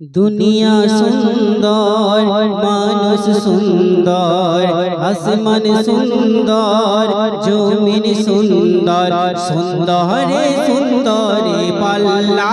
দুনিয়া সুন্দর মানুষ সুন্দর আসমান সুন্দর জমিন সুন্দর সুন্দরে সুন্দরে পাল্লা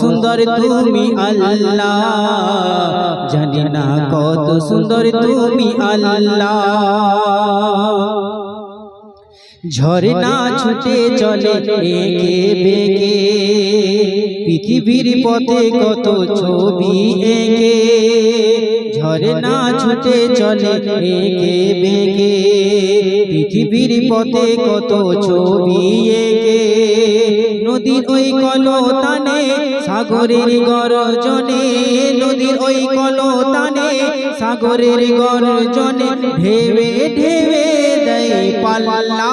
সুন্দর তুমি আল্লাহ। জানি না কত সুন্দর তুমি আল্লাহ। ঝরনা ছুটে চলে, একে বেগে পৃথিবীর পথে কত ছবি একে। ঝরনা ছুটে চলে, একে বেগে পৃথিবীর পথে কত ছবি একে। নদীর ওই কলতানে সাগরের গরজনে নদীর ওই কলতানে সাগরের গরজনে ঢেবে ঢেবে দেয় পাল্লা।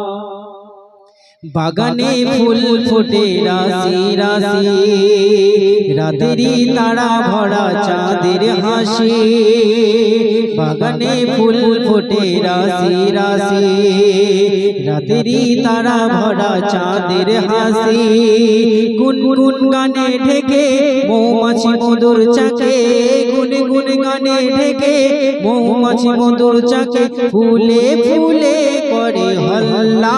বাগানে ফুল ফোটে রাশি রাশি রাতেরি তারা ভরা চাঁদের হাসি। বাগানে ফুল ফোটে রাশি রাশি। রাতেরি তারা ভরা চাঁদের হাসি। গুন গুন গানে ঢেকে মৌমাছি মধুর চাকে। গুন গুন গানে ঢেকে মৌমাছি মধুর চাকে। ফুলে ফুলে করে হল্লা।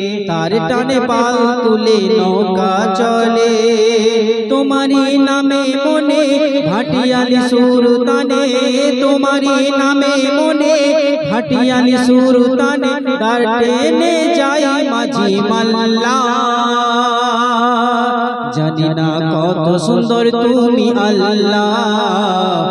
তার টানে পাল তুলে নৌকা চলে তোমারই নামে মনে ভাটিয়ালি সুর তানে তোমারই নামে মনে ভাটিয়ালি সুর তানে তার টেনে যাই মাঝি মাল্লা জানি না কত সুন্দর তুমি আল্লাহ